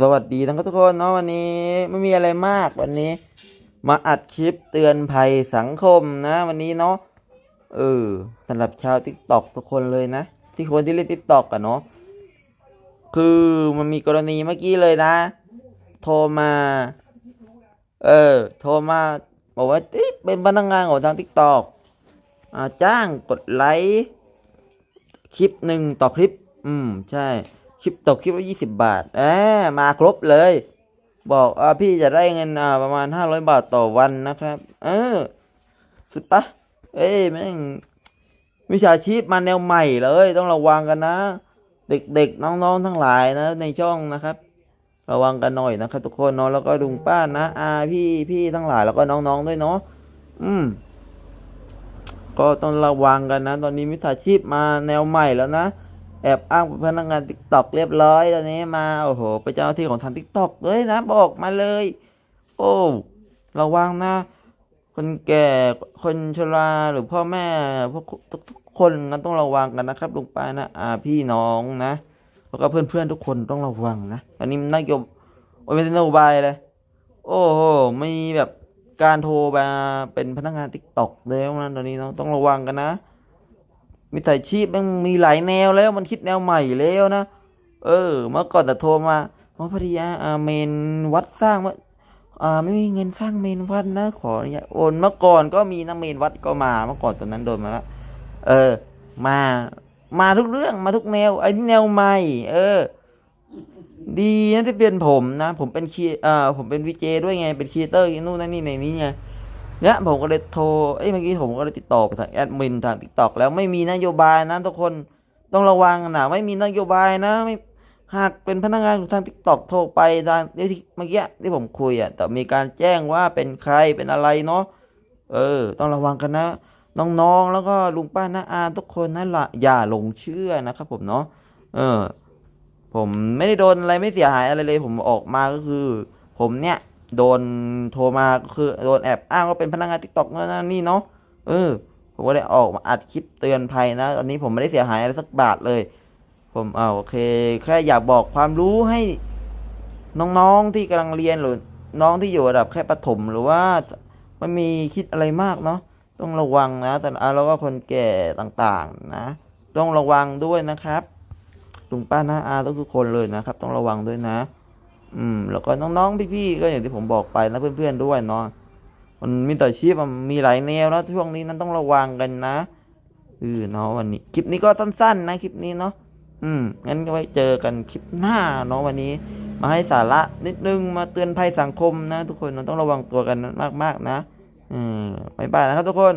สวัสดีทั้งทุกคนเนาะวันนี้ไม่มีอะไรมากวันนี้ มาอัดคลิปเตือนภัยสังคมนะ วันนี้เนาะเออสำหรับชาวทิกตอกทุกคนเลยนะ ที่คนที่เล่นทิกตอกกันเนาะคือมันมีกรณีเมื่อกี้เลยนะ โทรมา เออ โทรมา บอกว่าเอ๊เป็นพนักงานของทางทิกตอกจ้างกดไลค์คลิปหนึ่งต่อคลิป อืม ใช่ คลิปตกคลิปละยี่สิบบาทแอบมาครบเลย บอกอ่าพี่จะได้เงินอ่าประมาณห้าร้อยบาทต่อวันนะครับ เออ สุดปะเอ้ยแม่งวิชาชีพมาแนวใหม่เลย ต้องระวังกันนะ เด็กๆน้องๆทั้งหลายนะ ในช่องนะครับ ระวังกันหน่อยนะครับ ทุกคนเนาะแล้วก็ลุงป้านะอาพี่พี่ทั้งหลายแล้วก็น้องๆด้วยเนาะอืมก็ต้องระวังกันนะ ตอนนี้มิจฉาชีพมาแนวใหม่แล้วนะ แอบอ้างเป็นพนักงานติ๊กต็อกเรียบร้อยตอนนี้มาโอ้โหเป็นเจ้าหน้าที่ของทางติ๊กต็อกเลยนะบอกมาเลย โอ้ระวังนะ คนแก่คนชราหรือพ่อแม่พวกทุกคนนะต้องระวังกันนะครับลุงป้านะอาพี่น้องนะ แล้วก็เพื่อนๆทุกคนต้องระวังนะอันนี้นโยบโอ้ยเป็นนโยบายเลยโอ้โหมีแบบการโทรมาเป็นพนักงานติ๊กต็อกแล้วนะตอนนี้เนาต้องระวังกันนะ มิจฉาชีพมันมีหลายแนวแล้วมันคิดแนวใหม่แล้วนะ เออ เมื่อก่อนแต่โทรมาว่าพอดีอะอ่าเมนวัดสร้างว่าอ่าไม่มีเงินสร้างเมนวัดนะขออนุญาตโอนเมื่อก่อนก็มีนะเมนวัดก็มาเมื่อก่อนตอนนั้นโดนมาแล้วเออ มามาทุกเรื่องมาทุกแนวไอ้นี่แนวใหม่ เออ ดีนะที่เป็นผมนะ ผมเป็นคีอ่าผมเป็นวีเจด้วยไงเป็นครีเอเตอร์นู่นนั่นนี่ในนี้ไง เนี่ยผมก็เลยโทรเอ้ยเมื่อกี้ผมก็เลยติดต่อไปทางแอดมินทางทิกตอกแล้วไม่มีนโยบายนะทุกคนต้องระวังนะไม่มีนโยบายนะไม่หากเป็นพนักงานของทางทิกตอกโทรไปทางที่เมื่อกี้ที่ผมคุยอะแต่มีการแจ้งว่าเป็นใครเป็นอะไรเนาะเออ ต้องระวังกันนะ น้องๆ แล้วก็ลุงป้าน้าอาทุกคนนั่นละอย่าหลงเชื่อนะครับผมเนาะเออ ผมไม่ได้โดนอะไรไม่เสียหายอะไรเลย ผมออกมาก็คือ ผมเนี่ย โดนโทรมาก็คือโดนแอบอ้างว่าเป็นพนักงานทิกตอกนั่นนี่เนาะเออ ผมก็เลยออกมาอัดคลิปเตือนภัยนะ ตอนนี้ผมไม่ได้เสียหายอะไรสักบาทเลย ผมเอาโอเค แค่อยากบอกความรู้ให้น้องๆที่กำลังเรียนหรือน้องที่อยู่ระดับแค่ประถมหรือว่าไม่มีคิดอะไรมากเนาะต้องระวังนะแต่อ่าแล้วก็คนแก่ต่างๆนะ ต้องระวังด้วยนะครับลุงป้าน้าอาทุกๆคนเลยนะครับ ต้องระวังด้วยนะ อืม แล้วก็น้องๆพี่ๆก็อย่างที่ผมบอกไปนะเพื่อนๆด้วยเนาะมันมีแต่อชีพมันมีหลายแนวนะช่วงนี้นั้นต้องระวังกันนะเออเนาะวันนี้ คลิปนี้ก็สั้น ๆ นะคลิปนี้เนาะอืมงั้นไว้เจอกันคลิปหน้าเนาะวันนี้ มาให้สาระนิดนึงมาเตือนภัยสังคมนะ ทุกคนเราต้องระวังตัวกันมากๆนะอืมบ๊ายบานะครับทุกคน